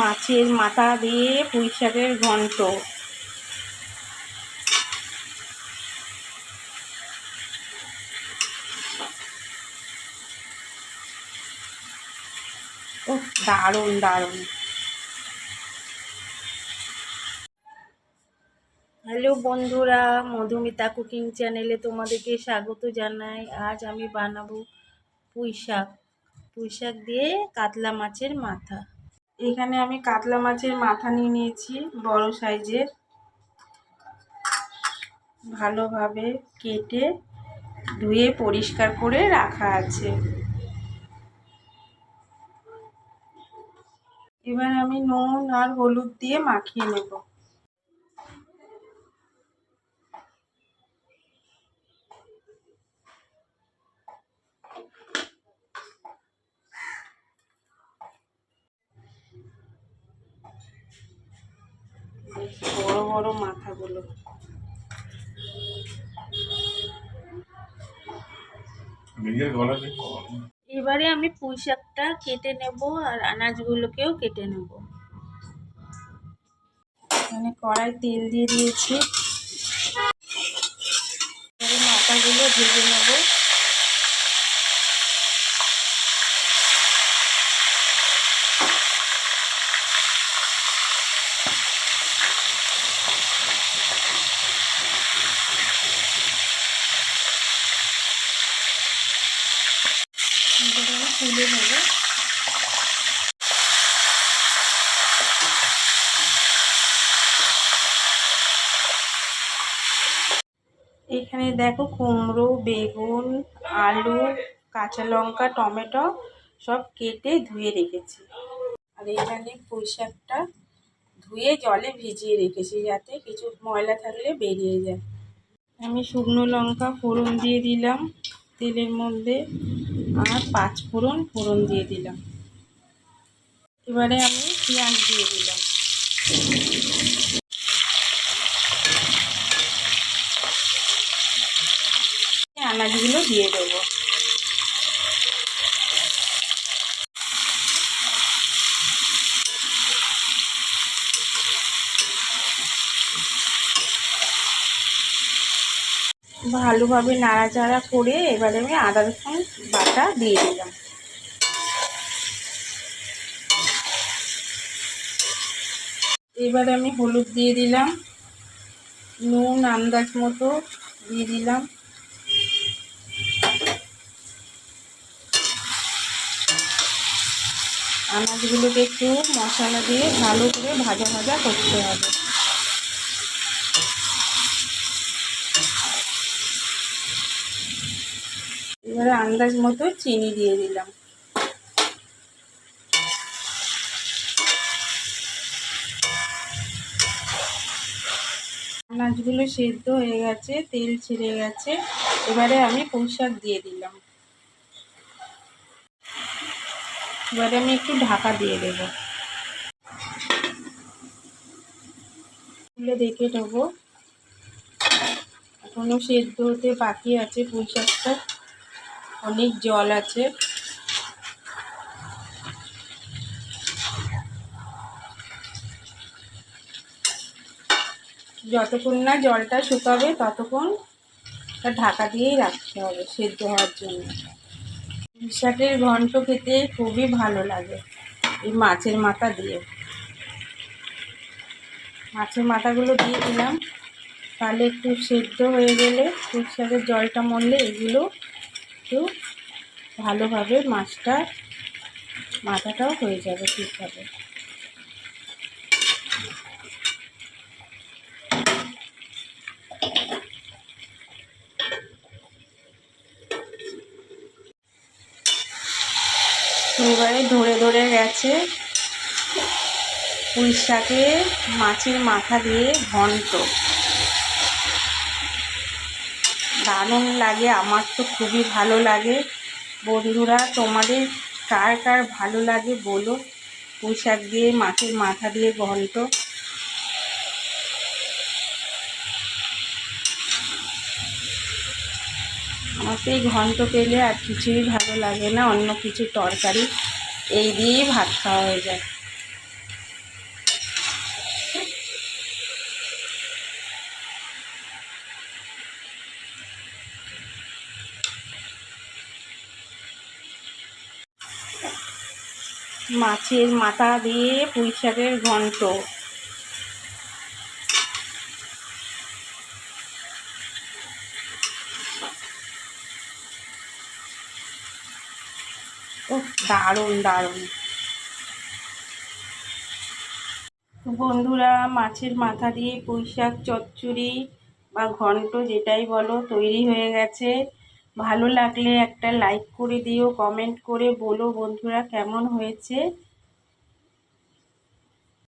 মাছের মাথা দিয়ে পুঁই শাকের ঘন্ট। ও দারুণ দারুণ। হ্যালো বন্ধুরা, মধুমিতা কুকিং চ্যানেলে তোমাদেরকে স্বাগত জানাই। আজ আমি বানাবো পুঁই শাক। পুঁই শাক দিয়ে কাতলা মাছের মাথা। এখানে আমি কাতলা মাছের মাথা নিয়ে নিয়েছি, বড় সাইজের। ভালোভাবে কেটে ধুয়ে পরিষ্কার করে রাখা আছে। এবার আমি নুন আর হলুদ দিয়ে মাখিয়ে নেব। বড় মাথাগুলো। এবারে আমি পুঁই শাকটা কেটে নেব আর আনাজগুলোকেও কেটে নেব। এখানে কড়াই তেল দিয়ে দিয়েছি। মাথাগুলো ভেজে নেব এবারে আমি তুলে নেব এখানে দেখো কুমড়ো, বেগুন, আলু, কাঁচা লঙ্কা, টমেটো সব কেটে ধুয়ে রেখেছি। আর এখানে পুঁই ধুয়ে জলে ভিজিয়ে রেখেছি যাতে কিছু ময়লা থাকলে বেরিয়ে যায়। আমি শুকনো লঙ্কা, ফোড়ন দিয়ে দিলাম তেলের মধ্যে। আর পাঁচ ফোড়ন ফোড়ন দিয়ে দিলাম। এবারে আমি পেঁয়াজ দিয়ে দিলাম। আনাজগুলো দিয়ে দেবো। ভালোভাবে নাড়াচাড়া করে এবারে আমি আদা রসুন বাটা দিয়ে দিলাম। এবারে আমি হলুদ দিয়ে দিলাম। নুন আন্দাজ মতো দিয়ে দিলাম। আনাজগুলোকে একটু মশলা দিয়ে ভালো করে ভাজা ভাজা করতে হবে। এবারে আন্দাজ মতো চিনি দিয়ে দিলাম। আনাজগুলো সেদ্ধ হয়ে গেছে, তেল ছেড়ে গেছে। এবারে আমি পুঁই শাক দিয়ে দিলাম। এবারে আমি একটু ঢাকা দিয়ে দেব। দেখে নেব। এখনও সেদ্ধ হতে বাকি আছে পুঁই শাকটা। অনেক জল আছে। যতক্ষণ না জলটা শুকাবে ততক্ষণ ঢাকা দিয়েই রাখতে হবে সেদ্ধ হওয়ার জন্য। শাকের ঘন্ট খেতে খুবই ভালো লাগে এই মাছের মাথা দিয়ে। মাছের মাথাগুলো দিয়ে দিলাম। তাহলে একটু সেদ্ধ হয়ে গেলে পুঁই শাকের জলটা মরলে এগুলো একটু ভালোভাবে মাছটা মাথাটাও হয়ে যাবে ঠিকভাবে। এবারে ধরে ধরে গেছে পুঁই শাকে মাছের মাথা দিয়ে ঘন্ট। দারুণ লাগে, আমার তো খুবই ভালো লাগে। বন্ধুরা, তোমাদের কার কার ভালো লাগে বলো? পুঁই শাক দিয়ে, মাছের মাথা দিয়ে ঘন্ট। আমার তো এই ঘন্ট পেলে আর কিছুই ভালো লাগে না, অন্য কিছু তরকারি। এই দিয়েই ভাত খাওয়া হয়ে যায়। মাছের মাথা দিয়ে পুঁই শাকের ঘন্ট। ও দারুণ দারুণ। বন্ধুরা, মাছের মাথা দিয়ে পুঁই শাক, চচ্চড়ি বা ঘন্ট যেটাই বলো তৈরি হয়ে গেছে। ভালো লাগলে একটা লাইক করে দিও কমেন্ট করে বলো বন্ধুরা কেমন হয়েছে।